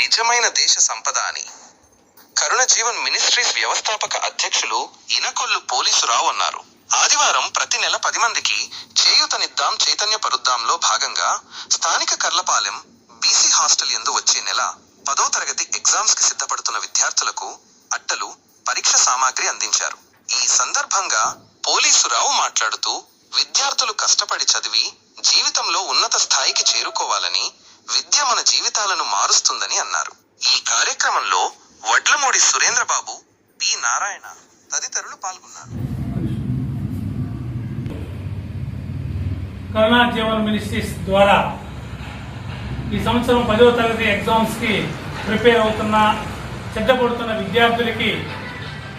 నిజమైన దేశ సంపద అని. కరుణ జీవన్ మినిస్ట్రీస్ వ్యవస్థాపక అధ్యక్షులు ఇనకొల్లు పోలీసురావు అన్నారు. ఆదివారం ప్రతి నెల పది మందికి చేయూతనిద్దాం చైతన్యపరుద్దాంలో భాగంగా స్థానిక కర్లపాలెం బీసీ హాస్టల్ యందు వచ్చే నెల పదో తరగతి ఎగ్జామ్స్కి సిద్ధపడుతున్న విద్యార్థులకు అట్టలు పరీక్ష సామాగ్రి అందించారు. ఈ సందర్భంగా పోలీసురావు మాట్లాడుతూ విద్యార్థులు కష్టపడి చదివి జీవితంలో ఉన్నత స్థాయికి చేరుకోవాలని విద్య మన జీవితాలను మారుస్తుందని అన్నారు. ఈ కార్యక్రమంలో వడ్లమూడి సురేంద్రబాబు పి. నారాయణ తదితరులు పాల్గొన్నారు. కరుణా జీవన్ మినిస్ట్రీస్ ద్వారా ఈ సంవత్సరం పదవ తరగతి ఎగ్జామ్స్కి ప్రిపేర్ అవుతున్న సిద్ధపడుతున్న విద్యార్థులకి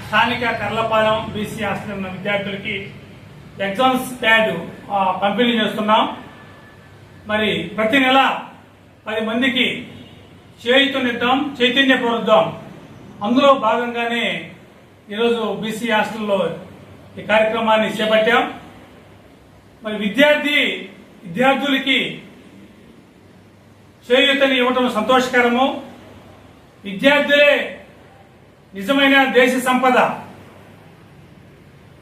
స్థానిక కర్లపాలెం బీసీ హాస్టల్ ఉన్న విద్యార్థులకి ఎగ్జామ్స్ ప్యాడ్ పంపిణీ చేస్తున్నాం. మరి ప్రతి నెల పది మందికి చేయుతనిద్దాం చైతన్యపరుద్దాం అందులో భాగంగానే ఈరోజు బీసీ హాస్టల్లో ఈ కార్యక్రమాన్ని చేపట్టాం. మరి విద్యార్థి విద్యార్థులకి చేయూతని ఇవ్వటం సంతోషకరము. విద్యార్థులే నిజమైన దేశ సంపద.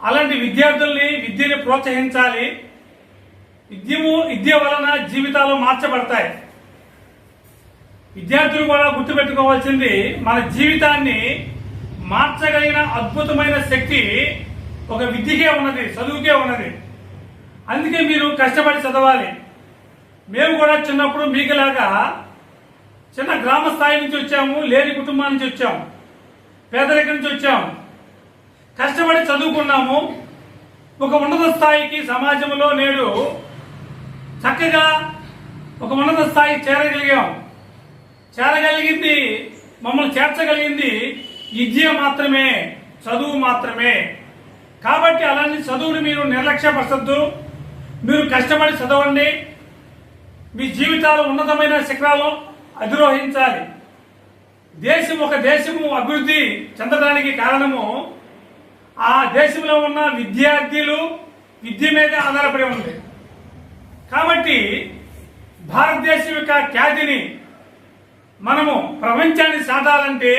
అలాంటి విద్యార్థుల్ని విద్యని ప్రోత్సహించాలి. విద్యము విద్య వలన జీవితాలు మార్చబడతాయి. విద్యార్థులు కూడా గుర్తుపెట్టుకోవాల్సింది మన జీవితాన్ని మార్చగలిగిన అద్భుతమైన శక్తి ఒక విద్యకే ఉన్నది చదువుకే ఉన్నది. అందుకే మీరు కష్టపడి చదవాలి. మేము కూడా చిన్నప్పుడు మీకులాగా చిన్న గ్రామ స్థాయి నుంచి వచ్చాము లేని కుటుంబం నుంచి వచ్చాము పేదరికం నుంచి వచ్చాము. కష్టపడి చదువుకున్నాము. ఒక ఉన్నత స్థాయికి సమాజంలో నేడు చక్కగా ఒక ఉన్నత స్థాయికి చేరగలిగాం చేరగలిగింది మమ్మల్ని చేర్చగలిగింది విద్య మాత్రమే చదువు మాత్రమే. కాబట్టి అలాంటి చదువుని మీరు నిర్లక్ష్యపరచద్దు. మీరు కష్టపడి చదవండి. మీ జీవితాలు ఉన్నతమైన శిఖరాలు అధిరోహించాలి. దేశం ఒక దేశము అభివృద్ధి చెందడానికి కారణము ఆ దేశంలో ఉన్న విద్యార్థులు విద్య మీద ఆధారపడి ఉంది కాబట్టి భారతదేశం యొక్క ఖ్యాతిని మనము ప్రపంచాన్ని సాధాలంటే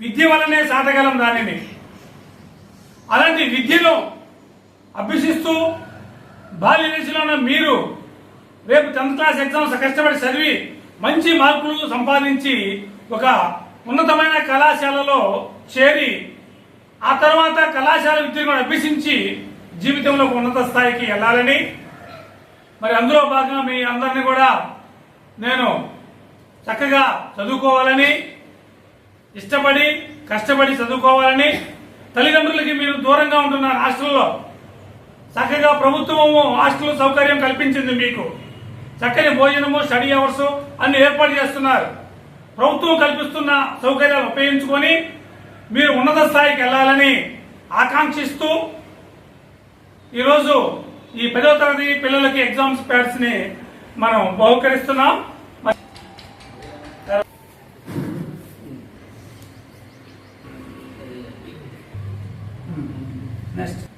విద్య వలనే సాధగలం దానిని. అలాంటి విద్యను అభ్యసిస్తూ బాల్య దశలో ఉన్న మీరు రేపు టెన్త్ క్లాస్ ఎగ్జామ్స్ కష్టపడి చదివి మంచి మార్కులు సంపాదించి ఒక ఉన్నతమైన కళాశాలలో చేరి ఆ తర్వాత కళాశాల విద్యను అభ్యసించి జీవితంలో ఒక ఉన్నత స్థాయికి వెళ్ళాలని. మరి అందులో భాగంగా మీ అందరినీ కూడా నేను చక్కగా చదువుకోవాలని ఇష్టపడి కష్టపడి చదువుకోవాలని తల్లిదండ్రులకి మీరు దూరంగా ఉంటున్నారు హాస్టల్లో చక్కగా ప్రభుత్వము హాస్టల్ సౌకర్యం కల్పించింది మీకు. చక్కని భోజనము స్టడీ అవర్స్ అన్ని ఏర్పాటు చేస్తున్నారు. ప్రభుత్వం కల్పిస్తున్న సౌకర్యాలు ఉపయోగించుకొని మీరు ఉన్నత స్థాయికి వెళ్ళాలని ఆకాంక్షిస్తూ ఈరోజు ఈ పదో తరగతి పిల్లలకి ఎగ్జామ్స్ ప్యాడ్స్ని మనం బహుకరిస్తున్నాం. Next.